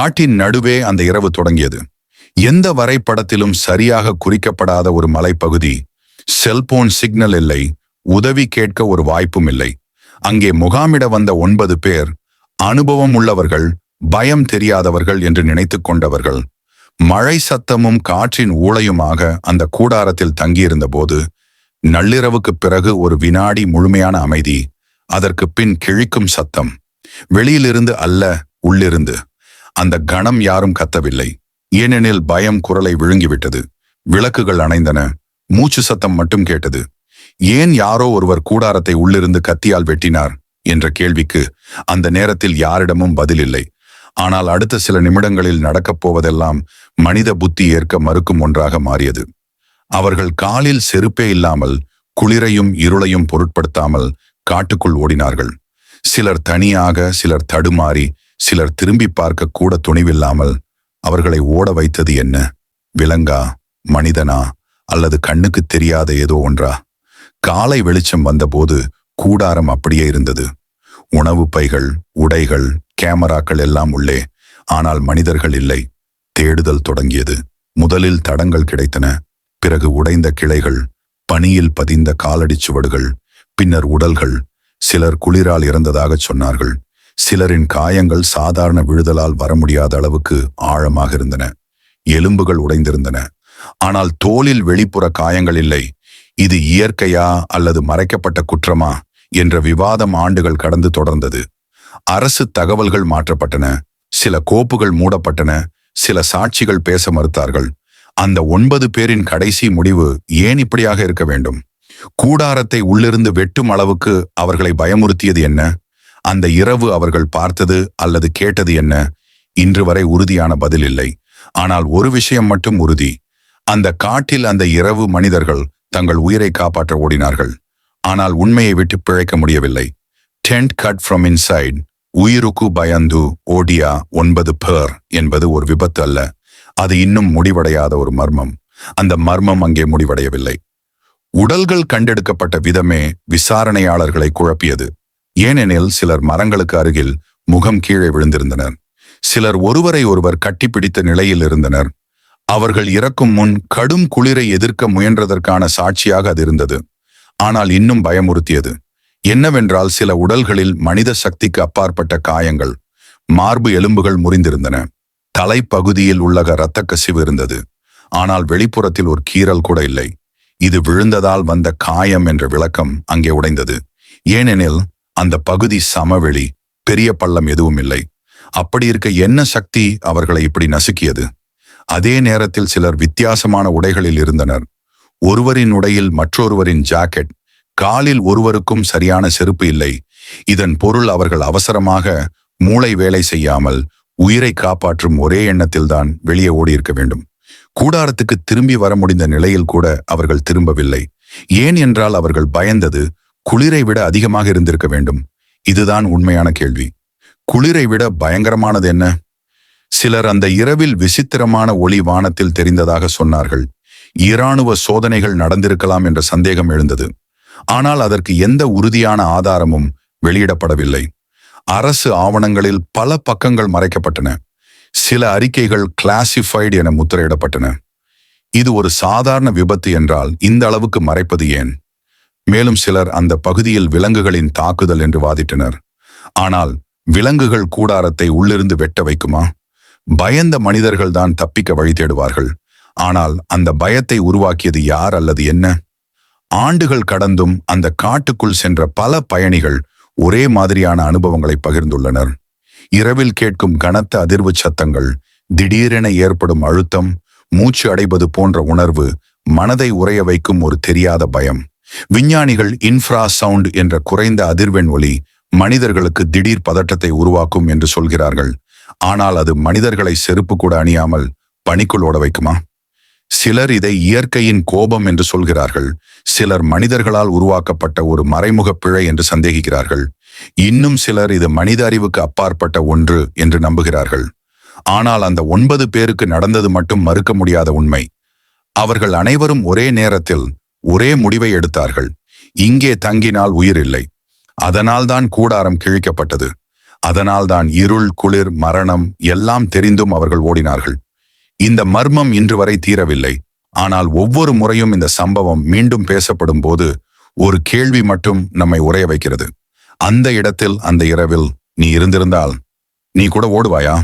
காட்டின் நடுவே அந்த இரவு தொடங்கியது. எந்த வரைபடத்திலும் சரியாக குறிக்கப்படாத ஒரு மலைப்பகுதி செல்போன் சிக்னல் இல்லை உதவி கேட்க ஒரு வாய்ப்பும் இல்லை. அங்கே முகாமிட வந்த ஒன்பது பேர் அனுபவம் உள்ளவர்கள் பயம் தெரியாதவர்கள் என்று நினைத்துக் கொண்டவர்கள். மழை சத்தமும் காற்றின் ஊளையுமாக அந்த கூடாரத்தில் தங்கியிருந்த போது நள்ளிரவுக்குப் பிறகு ஒரு வினாடி முழுமையான அமைதி அதற்கு பின் கிழிக்கும் சத்தம். வெளியிலிருந்து அல்ல உள்ளிருந்து. அந்த கணம் யாரும் கத்தவில்லை. ஏனெனில் பயம் குரலை விழுங்கிவிட்டது. விளக்குகள் அணைந்தன. மூச்சு சத்தம் மட்டும் கேட்டது. ஏன் யாரோ ஒருவர் கூடாரத்தை உள்ளிருந்து கத்தியால் வெட்டினார்? என்ற கேள்விக்கு அந்த நேரத்தில் யாரிடமும் பதில் இல்லை ஆனால் அடுத்த சில நிமிடங்களில் நடக்கப் போவதெல்லாம் மனித புத்தி ஏற்க மறுக்கும் ஒன்றாக மாறியது. அவர்கள் காலில் செருப்பே இல்லாமல் குளிரையும் இருளையும் பொருட்படுத்தாமல் காட்டுக்குள் ஓடினார்கள். சிலர் தனியாக சிலர் தடுமாறி சிலர் திரும்பி பார்க்க கூட துணிவில்லாமல் அவர்களை ஓட வைத்தது என்ன? விலங்கா? மனிதனா? அல்லது கண்ணுக்கு தெரியாத ஏதோ ஒன்றா? காலை வெளிச்சம் வந்தபோது கூடாரம் அப்படியே இருந்தது. உணவு பைகள் உடைகள் கேமராக்கள் எல்லாம் உள்ளே. ஆனால் மனிதர்கள் இல்லை. தேடுதல் தொடங்கியது. முதலில் தடங்கள் கிடைத்தன. பிறகு உடைந்த கிளைகள் பனியில் பதிந்த காலடி சுவடுகள் பின்னர் உடல்கள். சிலர் குளிரால் இறந்ததாகச் சொன்னார்கள். சிலரின் காயங்கள் சாதாரண விழுதலால் வர முடியாத அளவுக்கு ஆழமாக இருந்தன. எலும்புகள் உடைந்திருந்தன. ஆனால் தோலில் வெளிப்புற காயங்கள் இல்லை. இது இயற்கையா அல்லது மறைக்கப்பட்ட குற்றமா என்ற விவாதம் ஆண்டுகள் கடந்து தொடர்ந்தது. அரசு தகவல்கள் மாற்றப்பட்டன. சில கோப்புகள் மூடப்பட்டன. சில சாட்சிகள் பேச மறுத்தார்கள். அந்த ஒன்பது பேரின் கடைசி முடிவு ஏன் இப்படியாக இருக்க வேண்டும்? கூடாரத்தை உள்ளிருந்து வெட்டும் அளவுக்கு அவர்களை பயமுறுத்தியது என்ன? அந்த இரவு அவர்கள் பார்த்தது அல்லது கேட்டது என்ன? இன்று வரை உறுதியான பதில் இல்லை. ஆனால் ஒரு விஷயம் மட்டும் உறுதி. அந்த காட்டில் அந்த இரவு மனிதர்கள் தங்கள் உயிரை காப்பாற்ற ஓடினார்கள். ஆனால் உண்மையை விட்டு பிழைக்க முடியவில்லை. டென்ட் கட் ஃப்ரம் இன்சைட் உயிருக்கு பயந்து ஓடியா ஒன்பது பேர் என்பது ஒரு விபத்து அல்ல. அது இன்னும் முடிவடையாத ஒரு மர்மம். அந்த மர்மம் அங்கே முடிவடையவில்லை. உடல்கள் கண்டெடுக்கப்பட்ட விதமே விசாரணையாளர்களை குழப்பியது. ஏனெனில் சிலர் மரங்களுக்கு அருகில் முகம் கீழே விழுந்திருந்தனர். சிலர் ஒருவரை ஒருவர் கட்டிப்பிடித்த நிலையில் இருந்தனர். அவர்கள் இறக்கும் முன் கடும் குளிரை எதிர்க்க முயன்றதற்கான சாட்சியாக அது இருந்தது. ஆனால் இன்னும் பயமுறுத்தியது. என்னவென்றால் சில உடல்களில் மனித சக்திக்கு அப்பாற்பட்ட காயங்கள் மார்பு எலும்புகள் முறிந்திருந்தன. தலைப்பகுதியில் உள்ளக இரத்த கசிவு இருந்தது. ஆனால் வெளிப்புறத்தில் ஒரு கீறல் கூட இல்லை. இது விழுந்ததால் வந்த காயம் என்ற விளக்கம் அங்கே உடைந்தது. ஏனெனில் அந்த பகுதி சமவெளி பெரிய பள்ளம் எதுவும் இல்லை. அப்படி இருக்க என்ன சக்தி அவர்களை இப்படி நசுக்கியது? அதே நேரத்தில் சிலர் வித்தியாசமான உடைகளில் இருந்தனர். ஒருவரின் உடையில் மற்றொருவரின் ஜாக்கெட் காலில் ஒருவருக்கும் சரியான செருப்பு இல்லை. இதன் பொருள் அவர்கள் அவசரமாக மூளை வேலை செய்யாமல் உயிரை காப்பாற்றும் ஒரே எண்ணத்தில்தான் வெளியே ஓடியிருக்க வேண்டும். கூடாரத்துக்கு திரும்பி வர முடிந்த நிலையில் கூட அவர்கள் திரும்பவில்லை. ஏன் என்றால் அவர்கள் பயந்தது குளிரை விட அதிகமாக இருந்திருக்க வேண்டும். இதுதான் உண்மையான கேள்வி. குளிரை விட பயங்கரமானது என்ன? சிலர் அந்த இரவில் விசித்திரமான ஒளி வானத்தில் தெரிந்ததாக சொன்னார்கள். இராணுவ சோதனைகள் நடந்திருக்கலாம் என்ற சந்தேகம் எழுந்தது. ஆனால் அதற்கு எந்த உறுதியான ஆதாரமும் வெளியிடப்படவில்லை. அரசு ஆவணங்களில் பல பக்கங்கள் மறைக்கப்பட்டன. சில அறிக்கைகள் கிளாசிஃபைடு என முத்திரையிடப்பட்டன. இது ஒரு சாதாரண விபத்து என்றால் இந்த அளவுக்கு மறைப்பது ஏன்? மேலும் சிலர் அந்த பகுதியில் விலங்குகளின் தாக்குதல் என்று வாதிட்டனர். ஆனால் விலங்குகள் கூடாரத்தை உள்ளிருந்து வெட்ட வைக்குமா? பயந்த மனிதர்கள் தான் தப்பிக்க வழி தேடுவார்கள். ஆனால் அந்த பயத்தை உருவாக்கியது யார் அல்லது என்ன? ஆண்டுகள் கடந்தும் அந்த காட்டுக்குள் சென்ற பல பயணிகள் ஒரே மாதிரியான அனுபவங்களை பகிர்ந்துள்ளனர். இரவில் கேட்கும் கனத்த அதிர்வு சத்தங்கள் திடீரென ஏற்படும் அழுத்தம் மூச்சு அடைவது போன்ற உணர்வு மனதை உறைய வைக்கும் ஒரு தெரியாத பயம். விஞ்ஞானிகள் இன்ஃப்ரா சவுண்ட் என்ற குறைந்த அதிர்வெண் ஒலி மனிதர்களுக்கு திடீர் பதட்டத்தை உருவாக்கும் என்று சொல்கிறார்கள். ஆனால் அது மனிதர்களை செருப்பு கூட அணியாமல் பணிக்குள் ஓட வைக்குமா? சிலர் இதை இயற்கையின் கோபம் என்று சொல்கிறார்கள். சிலர் மனிதர்களால் உருவாக்கப்பட்ட ஒரு மறைமுக பிழை என்று சந்தேகிக்கிறார்கள். இன்னும் சிலர் இது மனித அறிவுக்கு அப்பாற்பட்ட ஒன்று என்று நம்புகிறார்கள். ஆனால் அந்த ஒன்பது பேருக்கு நடந்தது மட்டும் மறுக்க முடியாத உண்மை. அவர்கள் அனைவரும் ஒரே நேரத்தில் ஒரே முடிவை எடுத்தார்கள். இங்கே தங்கினால் உயிர் இல்லை. அதனால்தான் கூடாரம் கிழிக்கப்பட்டது. அதனால்தான் இருள் குளிர் மரணம் எல்லாம் தெரிந்தும் அவர்கள் ஓடினார்கள். இந்த மர்மம் இன்று வரை தீரவில்லை. ஆனால் ஒவ்வொரு முறையும் இந்த சம்பவம் மீண்டும் பேசப்படும் போது ஒரு கேள்வி மட்டும் நம்மை உரைய வைக்கிறது. அந்த இடத்தில் அந்த இரவில் நீ இருந்திருந்தால் நீ கூட ஓடுவாயா?